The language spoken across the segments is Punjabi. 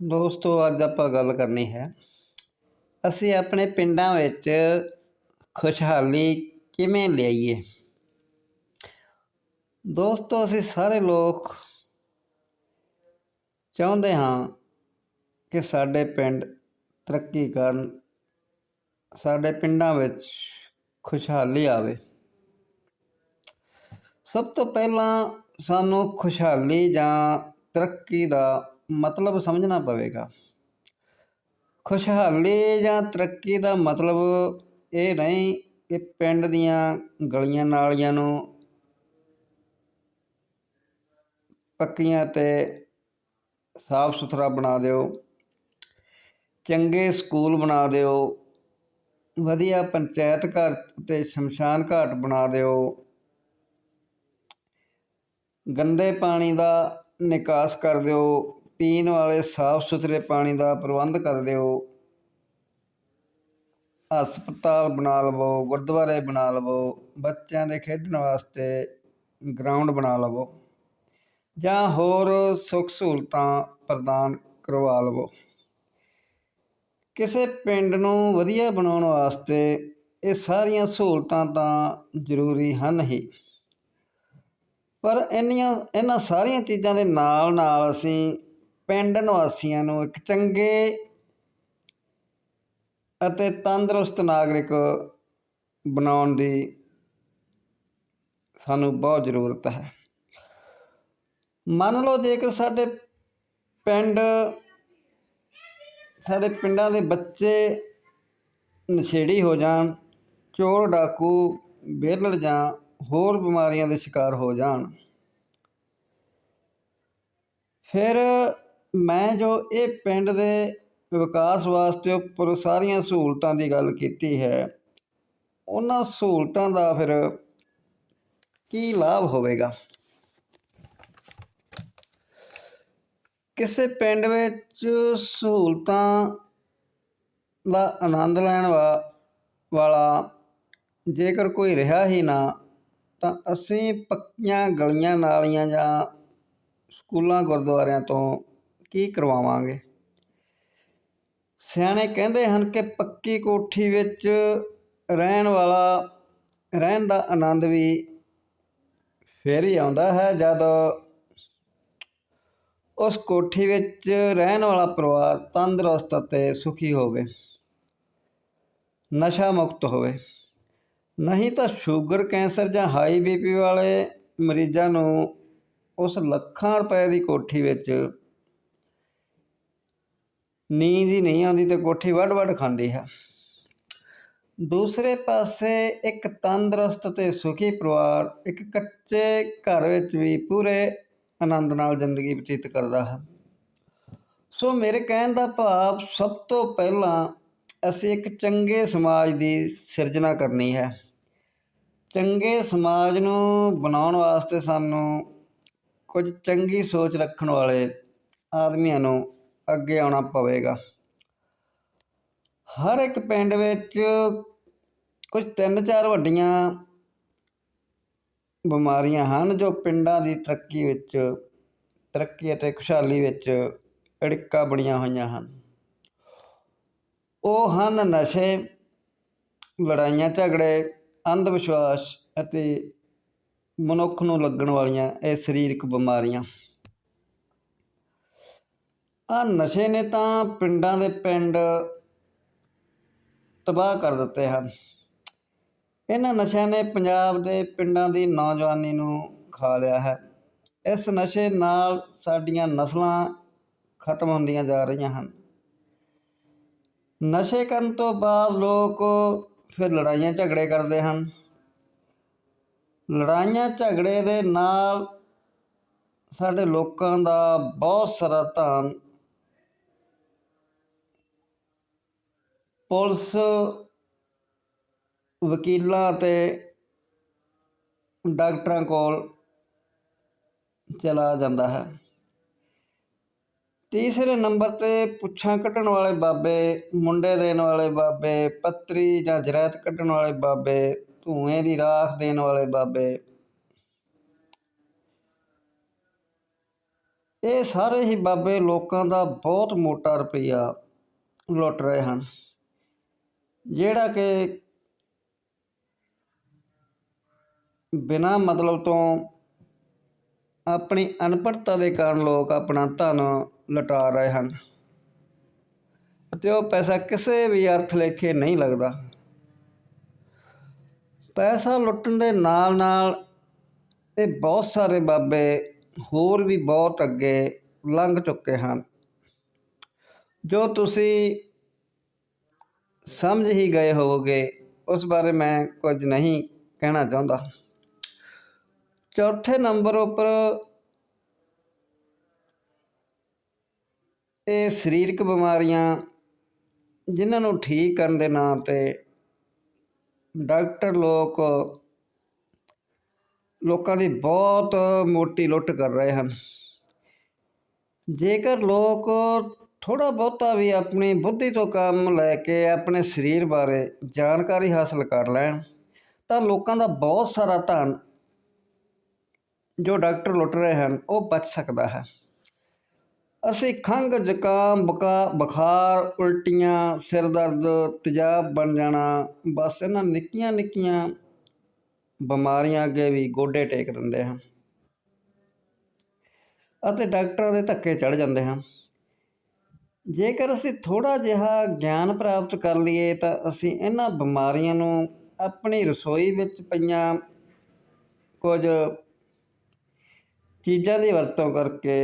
ਦੋਸਤੋ, ਅੱਜ ਆਪਾਂ ਗੱਲ ਕਰਨੀ ਹੈ, ਅਸੀਂ ਆਪਣੇ ਪਿੰਡਾਂ ਵਿੱਚ ਖੁਸ਼ਹਾਲੀ ਕਿਵੇਂ ਲਿਆਈਏ? ਦੋਸਤੋ, ਅਸੀਂ ਸਾਰੇ ਲੋਕ ਚਾਹੁੰਦੇ ਹਾਂ ਕਿ ਸਾਡੇ ਪਿੰਡ ਤਰੱਕੀ ਕਰਨ, ਸਾਡੇ ਪਿੰਡਾਂ ਵਿੱਚ ਖੁਸ਼ਹਾਲੀ ਆਵੇ। ਸਭ ਤੋਂ ਪਹਿਲਾਂ ਸਾਨੂੰ ਖੁਸ਼ਹਾਲੀ ਜਾਂ ਤਰੱਕੀ ਦਾ ਮਤਲਬ ਸਮਝਣਾ ਪਵੇਗਾ। ਖੁਸ਼ਹਾਲੀ ਜਾਂ ਤਰੱਕੀ ਦਾ ਮਤਲਬ ਇਹ ਨਹੀਂ ਕਿ ਪਿੰਡ ਦੀਆਂ ਗਲੀਆਂ ਨਾਲੀਆਂ ਨੂੰ ਪੱਕੀਆਂ ਤੇ ਸਾਫ਼ ਸੁਥਰਾ ਬਣਾ ਦਿਓ। ਚੰਗੇ ਸਕੂਲ ਬਣਾ ਦਿਓ। ਵਧੀਆ ਪੰਚਾਇਤ ਘਰ ਤੇ ਸ਼ਮਸ਼ਾਨ ਘਾਟ ਬਣਾ ਦਿਓ। ਗੰਦੇ ਪਾਣੀ ਦਾ ਨਿਕਾਸ ਕਰ ਦਿਓ। ਪੀਣ ਵਾਲੇ ਸਾਫ਼ ਸੁਥਰੇ ਪਾਣੀ ਦਾ ਪ੍ਰਬੰਧ ਕਰ ਦਿਓ ਹਸਪਤਾਲ ਬਣਾ ਲਵੋ, ਗੁਰਦੁਆਰੇ ਬਣਾ ਲਵੋ, ਬੱਚਿਆਂ ਦੇ ਖੇਡਣ ਵਾਸਤੇ ਗਰਾਊਂਡ ਬਣਾ ਲਵੋ ਜਾਂ ਹੋਰ ਸੁੱਖ ਸਹੂਲਤਾਂ ਪ੍ਰਦਾਨ ਕਰਵਾ ਲਵੋ। ਕਿਸੇ ਪਿੰਡ ਨੂੰ ਵਧੀਆ ਬਣਾਉਣ ਵਾਸਤੇ ਇਹ ਸਾਰੀਆਂ ਸਹੂਲਤਾਂ ਤਾਂ ਜ਼ਰੂਰੀ ਹਨ ਹੀ। ਪਰ ਇੰਨੀਆਂ, ਇਹਨਾਂ ਸਾਰੀਆਂ ਚੀਜ਼ਾਂ ਦੇ ਨਾਲ ਨਾਲ ਅਸੀਂ ਪਿੰਡ ਨਿਵਾਸੀਆਂ ਨੂੰ ਇੱਕ ਚੰਗੇ ਅਤੇ ਤੰਦਰੁਸਤ ਨਾਗਰਿਕ ਬਣਾਉਣ ਦੀ ਸਾਨੂੰ ਬਹੁਤ ਜ਼ਰੂਰਤ ਹੈ। ਮੰਨ ਲਓ ਜੇਕਰ ਸਾਡੇ ਪਿੰਡ, ਸਾਡੇ ਪਿੰਡਾਂ ਦੇ ਬੱਚੇ ਨਸ਼ੇੜੀ ਹੋ ਜਾਣ, ਚੋਰ, ਡਾਕੂ, ਵਿਹਲੜ ਜਾਂ ਹੋਰ ਬਿਮਾਰੀਆਂ ਦੇ ਸ਼ਿਕਾਰ ਹੋ ਜਾਣ, ਫਿਰ ਮੈਂ ਜੋ ਇਹ ਪਿੰਡ ਦੇ ਵਿਕਾਸ ਵਾਸਤੇ ਉੱਪਰ ਸਾਰੀਆਂ ਸਹੂਲਤਾਂ ਦੀ ਗੱਲ ਕੀਤੀ ਹੈ, ਉਹਨਾਂ ਸਹੂਲਤਾਂ ਦਾ ਫਿਰ ਕੀ ਲਾਭ ਹੋਵੇਗਾ? ਕਿਸੇ ਪਿੰਡ ਵਿੱਚ ਸਹੂਲਤਾਂ ਦਾ ਆਨੰਦ ਲੈਣ ਵਾ- ਵਾਲਾ ਜੇਕਰ ਕੋਈ ਰਿਹਾ ਹੀ ਨਾ, ਤਾਂ ਅਸੀਂ ਪੱਕੀਆਂ ਗਲੀਆਂ ਨਾਲੀਆਂ ਜਾਂ ਸਕੂਲਾਂ ਗੁਰਦੁਆਰਿਆਂ ਤੋਂ ਕੀ ਕਰਵਾਵਾਂਗੇ? ਸਿਆਣੇ ਕਹਿੰਦੇ ਹਨ ਕਿ ਪੱਕੀ ਕੋਠੀ ਵਿੱਚ ਰਹਿਣ ਵਾਲਾ, ਰਹਿਣ ਦਾ ਆਨੰਦ ਵੀ ਫਿਰ ਹੀ ਆਉਂਦਾ ਹੈ ਜਦ ਉਸ ਕੋਠੀ ਵਿੱਚ ਰਹਿਣ ਵਾਲਾ ਪਰਿਵਾਰ ਤੰਦਰੁਸਤ ਅਤੇ ਸੁਖੀ ਹੋਵੇ, ਨਸ਼ਾ ਮੁਕਤ ਹੋਵੇ। ਨਹੀਂ ਤਾਂ ਸ਼ੂਗਰ, ਕੈਂਸਰ ਜਾਂ ਹਾਈ ਬੀਪੀ ਵਾਲੇ ਮਰੀਜ਼ਾਂ ਨੂੰ ਉਸ ਲੱਖਾਂ ਰੁਪਏ ਦੀ ਕੋਠੀ ਵਿੱਚ ਨੀਂਦ ਹੀ ਨਹੀਂ ਆਉਂਦੀ ਤੇ ਕੋਠੀ ਵੱਡ ਵੱਡ ਖਾਂਦੀ ਹੈ। ਦੂਸਰੇ ਪਾਸੇ ਇੱਕ ਤੰਦਰੁਸਤ ਤੇ ਸੁਖੀ ਪਰਿਵਾਰ ਇੱਕ ਕੱਚੇ ਘਰ ਵਿੱਚ ਵੀ ਪੂਰੇ ਆਨੰਦ ਨਾਲ ਜ਼ਿੰਦਗੀ ਬਤੀਤ ਕਰਦਾ ਹੈ। ਸੋ ਮੇਰੇ ਕਹਿਣ ਦਾ ਭਾਵ ਸਭ ਤੋਂ ਪਹਿਲਾਂ ਅਸੀਂ ਇੱਕ ਚੰਗੇ ਸਮਾਜ ਦੀ ਸਿਰਜਣਾ ਕਰਨੀ ਹੈ। ਚੰਗੇ ਸਮਾਜ ਨੂੰ ਬਣਾਉਣ ਵਾਸਤੇ ਸਾਨੂੰ ਕੁਝ ਚੰਗੀ ਸੋਚ ਰੱਖਣ ਵਾਲੇ ਆਦਮੀਆਂ ਨੂੰ ਅੱਗੇ ਆਉਣਾ ਪਵੇਗਾ। ਹਰ ਇੱਕ ਪਿੰਡ ਵਿੱਚ ਕੁਝ ਤਿੰਨ ਚਾਰ ਵੱਡੀਆਂ ਬਿਮਾਰੀਆਂ ਹਨ ਜੋ ਪਿੰਡਾਂ ਦੀ ਤਰੱਕੀ ਵਿੱਚ, ਤਰੱਕੀ ਅਤੇ ਖੁਸ਼ਹਾਲੀ ਵਿੱਚ ਅੜਿੱਕਾ ਬਣੀਆਂ ਹੋਈਆਂ ਹਨ। ਉਹ ਹਨ ਨਸ਼ੇ, ਲੜਾਈਆਂ, ਝਗੜੇ ਅੰਧ ਵਿਸ਼ਵਾਸ ਅਤੇ ਮਨੁੱਖ ਨੂੰ ਲੱਗਣ ਵਾਲੀਆਂ ਇਹ ਸਰੀਰਕ ਬਿਮਾਰੀਆਂ। ਆ ਨਸ਼ੇ ਨੇ ਤਾਂ ਪਿੰਡਾਂ ਦੇ ਪਿੰਡ ਤਬਾਹ ਕਰ ਦਿੱਤੇ ਹਨ। ਇਹਨਾਂ ਨਸ਼ਿਆਂ ਨੇ ਪੰਜਾਬ ਦੇ ਪਿੰਡਾਂ ਦੀ ਨੌਜਵਾਨੀ ਨੂੰ ਖਾ ਲਿਆ ਹੈ। ਇਸ ਨਸ਼ੇ ਨਾਲ ਸਾਡੀਆਂ ਨਸਲਾਂ ਖਤਮ ਹੁੰਦੀਆਂ ਜਾ ਰਹੀਆਂ ਹਨ। ਨਸ਼ੇ ਕਰਨ ਤੋਂ ਬਾਅਦ ਲੋਕ ਫਿਰ ਲੜਾਈਆਂ ਝਗੜੇ ਕਰਦੇ ਹਨ। ਲੜਾਈਆਂ ਝਗੜੇ ਦੇ ਨਾਲ ਸਾਡੇ ਲੋਕਾਂ ਦਾ ਬਹੁਤ ਸਾਰਾ ਧਨ ਪੁਲਿਸ ਵਕੀਲਾਂ ਅਤੇ ਡਾਕਟਰਾਂ ਕੋਲ ਚਲਾ ਜਾਂਦਾ ਹੈ। ਤੀਸਰੇ ਨੰਬਰ ਤੇ ਪੁੱਛਾਂ ਕੱਢਣ ਵਾਲੇ ਬਾਬੇ, ਮੁੰਡੇ ਦੇਣ ਵਾਲੇ ਬਾਬੇ, ਪੱਤਰੀ ਜਾਂ ਜਰਾਇਤ ਕੱਢਣ ਵਾਲੇ ਬਾਬੇ, ਧੂਏ ਦੀ ਰਾਖ ਦੇਣ ਵਾਲੇ ਬਾਬੇ। ਇਹ ਸਾਰੇ ਹੀ ਬਾਬੇ ਲੋਕਾਂ ਦਾ ਬਹੁਤ ਮੋਟਾ ਰੁਪਈਆ ਲੁੱਟ ਰਹੇ ਹਨ। ਜਿਹੜਾ ਕਿ ਬਿਨਾਂ ਮਤਲਬ ਤੋਂ ਆਪਣੀ ਅਨਪੜ੍ਹਤਾ ਦੇ ਕਾਰਨ ਲੋਕ ਆਪਣਾ ਧਨ ਲੁਟਾ ਰਹੇ ਹਨ ਅਤੇ ਉਹ ਪੈਸਾ ਕਿਸੇ ਵੀ ਅਰਥ ਲੇਖੇ ਨਹੀਂ ਲੱਗਦਾ। ਪੈਸਾ ਲੁੱਟਣ ਦੇ ਨਾਲ ਨਾਲ ਇਹ ਬਹੁਤ ਸਾਰੇ ਬਾਬੇ ਹੋਰ ਵੀ ਬਹੁਤ ਅੱਗੇ ਲੰਘ ਚੁੱਕੇ ਹਨ। ਜੋ ਤੁਸੀਂ ਸਮਝ ਹੀ ਗਏ ਹੋਵੋਗੇ, ਉਸ ਬਾਰੇ ਮੈਂ ਕੁਝ ਨਹੀਂ ਕਹਿਣਾ ਚਾਹੁੰਦਾ। ਚੌਥੇ ਨੰਬਰ ਉੱਪਰ ਇਹ ਸਰੀਰਕ ਬਿਮਾਰੀਆਂ, ਜਿਨ੍ਹਾਂ ਨੂੰ ਠੀਕ ਕਰਨ ਦੇ ਨਾਂ ਤੇ ਡਾਕਟਰ ਲੋਕ ਲੋਕਾਂ ਦੀ ਬਹੁਤ ਮੋਟੀ ਲੁੱਟ ਕਰ ਰਹੇ ਹਨ। ਜੇਕਰ ਲੋਕ ਥੋੜਾ ਬਹੁਤਾ ਵੀ ਆਪਣੀ ਬੁੱਧੀ ਤੋਂ ਕੰਮ ਲੈ ਕੇ ਆਪਣੇ ਸਰੀਰ ਬਾਰੇ ਜਾਣਕਾਰੀ ਹਾਸਲ ਕਰ ਲੈਣ, ਤਾਂ ਲੋਕਾਂ ਦਾ ਬਹੁਤ ਸਾਰਾ ਧਨ ਜੋ ਡਾਕਟਰ ਲੁੱਟ ਰਹੇ ਹਨ, ਉਹ ਬਚ ਸਕਦਾ ਹੈ। ਅਸੀਂ ਖੰਘ, ਜ਼ੁਕਾਮ, ਬਕਾ, ਬੁਖਾਰ, ਉਲਟੀਆਂ, ਸਿਰ ਦਰਦ, ਤੇਜ਼ਾਬ ਬਣ ਜਾਣਾ, ਬਸ ਇਹਨਾਂ ਨਿੱਕੀਆਂ ਨਿੱਕੀਆਂ ਬਿਮਾਰੀਆਂ ਅੱਗੇ ਵੀ ਗੋਡੇ ਟੇਕ ਦਿੰਦੇ ਹਨ। ਅਤੇ ਡਾਕਟਰਾਂ ਦੇ ਧੱਕੇ ਚੜ ਜਾਂਦੇ ਹਨ। ਜੇਕਰ ਅਸੀਂ ਥੋੜਾ ਜਿਹਾ ਗਿਆਨ ਪ੍ਰਾਪਤ ਕਰ ਲਈਏ ਤਾਂ ਅਸੀਂ ਇਹਨਾਂ ਬਿਮਾਰੀਆਂ ਨੂੰ ਆਪਣੀ ਰਸੋਈ ਵਿੱਚ ਪਈਆਂ ਕੁਝ ਚੀਜ਼ਾਂ ਦੀ ਵਰਤੋਂ ਕਰਕੇ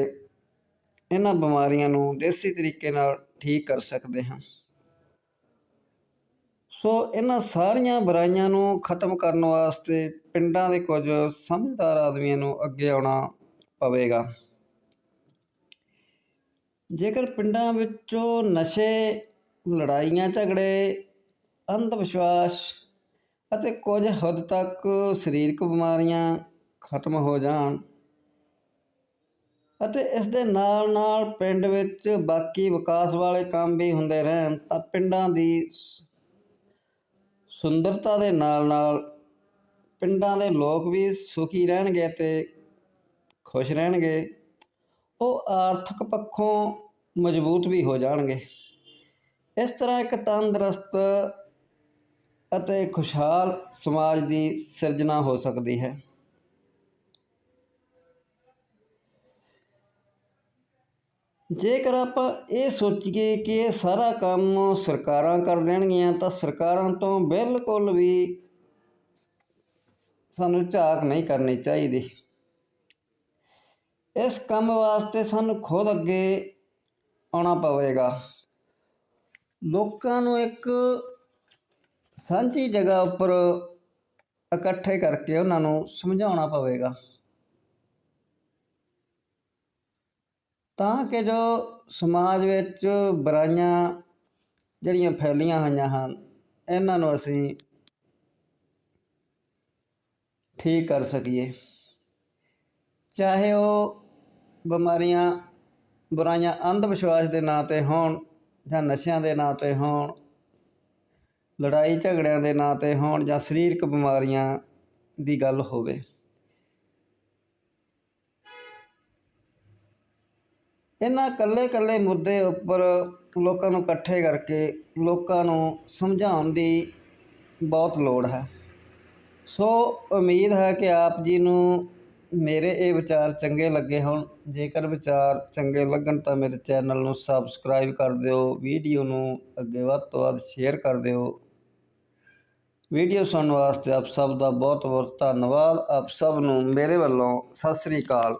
ਇਹਨਾਂ ਬਿਮਾਰੀਆਂ ਨੂੰ ਦੇਸੀ ਤਰੀਕੇ ਨਾਲ ਠੀਕ ਕਰ ਸਕਦੇ ਹਾਂ। ਸੋ ਇਹਨਾਂ ਸਾਰੀਆਂ ਬੁਰਾਈਆਂ ਨੂੰ ਖਤਮ ਕਰਨ ਵਾਸਤੇ ਪਿੰਡਾਂ ਦੇ ਕੁਝ ਸਮਝਦਾਰ ਆਦਮੀਆਂ ਨੂੰ ਅੱਗੇ ਆਉਣਾ ਪਵੇਗਾ। ਜੇਕਰ ਪਿੰਡਾਂ ਵਿੱਚੋਂ ਨਸ਼ੇ, ਲੜਾਈਆਂ, ਝਗੜੇ ਅੰਧ ਵਿਸ਼ਵਾਸ ਅਤੇ ਕੁਝ ਹੱਦ ਤੱਕ ਸਰੀਰਕ ਬਿਮਾਰੀਆਂ ਖਤਮ ਹੋ ਜਾਣ ਅਤੇ ਇਸ ਦੇ ਨਾਲ ਨਾਲ ਪਿੰਡ ਵਿੱਚ ਬਾਕੀ ਵਿਕਾਸ ਵਾਲੇ ਕੰਮ ਵੀ ਹੁੰਦੇ ਰਹਿਣ, ਤਾਂ ਪਿੰਡਾਂ ਦੀ ਸੁੰਦਰਤਾ ਦੇ ਨਾਲ ਨਾਲ ਪਿੰਡਾਂ ਦੇ ਲੋਕ ਵੀ ਸੁਖੀ ਰਹਿਣਗੇ ਤੇ ਖੁਸ਼ ਰਹਿਣਗੇ। ਉਹ ਆਰਥਿਕ ਪੱਖੋਂ ਮਜ਼ਬੂਤ ਵੀ ਹੋ ਜਾਣਗੇ। ਇਸ ਤਰ੍ਹਾਂ ਇੱਕ ਤੰਦਰੁਸਤ ਅਤੇ ਖੁਸ਼ਹਾਲ ਸਮਾਜ ਦੀ ਸਿਰਜਣਾ ਹੋ ਸਕਦੀ ਹੈ। ਜੇਕਰ ਆਪਾਂ ਇਹ ਸੋਚੀਏ ਕਿ ਇਹ ਸਾਰਾ ਕੰਮ ਸਰਕਾਰਾਂ ਕਰ ਦੇਣਗੀਆਂ, ਤਾਂ ਸਰਕਾਰਾਂ ਤੋਂ ਬਿਲਕੁਲ ਵੀ ਸਾਨੂੰ ਝਾਕ ਨਹੀਂ ਕਰਨੀ ਚਾਹੀਦੀ। ਇਸ ਕੰਮ ਵਾਸਤੇ ਸਾਨੂੰ ਖੁਦ ਅੱਗੇ ਆਉਣਾ ਪਵੇਗਾ। ਲੋਕਾਂ ਨੂੰ ਇੱਕ ਸਾਂਝੀ ਜਗ੍ਹਾ ਉੱਪਰ ਇਕੱਠੇ ਕਰਕੇ ਉਹਨਾਂ ਨੂੰ ਸਮਝਾਉਣਾ ਪਵੇਗਾ। ਤਾਂ ਕਿ ਜੋ ਸਮਾਜ ਵਿੱਚ ਬੁਰਾਈਆਂ ਜਿਹੜੀਆਂ ਫੈਲੀਆਂ ਹੋਈਆਂ ਹਨ, ਇਹਨਾਂ ਨੂੰ ਅਸੀਂ ਠੀਕ ਕਰ ਸਕੀਏ। ਚਾਹੇ ਉਹ ਬਿਮਾਰੀਆਂ ਬੁਰਾਈਆਂ ਅੰਧ ਵਿਸ਼ਵਾਸ ਦੇ ਨਾਂ ਤੇ ਹੋਣ ਜਾਂ ਨਸ਼ਿਆਂ ਦੇ ਨਾਂ ਤੇ ਹੋਣ, ਲੜਾਈ ਝਗੜਿਆਂ ਦੇ ਨਾਂ ਤੇ ਹੋਣ ਜਾਂ ਸਰੀਰਕ ਬਿਮਾਰੀਆਂ ਦੀ ਗੱਲ ਹੋਵੇ। ਇਹਨਾਂ ਕੱਲੇ ਕੱਲੇ ਮੁੱਦੇ ਉੱਪਰ ਲੋਕਾਂ ਨੂੰ ਇਕੱਠੇ ਕਰਕੇ ਲੋਕਾਂ ਨੂੰ ਸਮਝਾਉਣ ਦੀ ਬਹੁਤ ਲੋੜ ਹੈ। ਸੋ ਉਮੀਦ ਹੈ ਕਿ ਆਪ ਜੀ ਨੂੰ ਮੇਰੇ ਇਹ ਵਿਚਾਰ ਚੰਗੇ ਲੱਗੇ ਹੋਣ। ਜੇਕਰ ਵਿਚਾਰ ਚੰਗੇ ਲੱਗਣ ਤਾਂ ਮੇਰੇ ਚੈਨਲ ਨੂੰ ਸਬਸਕ੍ਰਾਈਬ ਕਰ ਦਿਓ। ਵੀਡੀਓ ਨੂੰ ਅੱਗੇ ਵੱਧ ਤੋਂ ਵੱਧ ਸ਼ੇਅਰ ਕਰ ਦਿਓ। ਵੀਡੀਓ ਸੁਣਨ ਵਾਸਤੇ ਆਪ ਸਭ ਦਾ ਬਹੁਤ ਬਹੁਤ ਧੰਨਵਾਦ। ਆਪ ਸਭ ਨੂੰ ਮੇਰੇ ਵੱਲੋਂ ਸਤਿ ਸ੍ਰੀ ਅਕਾਲ।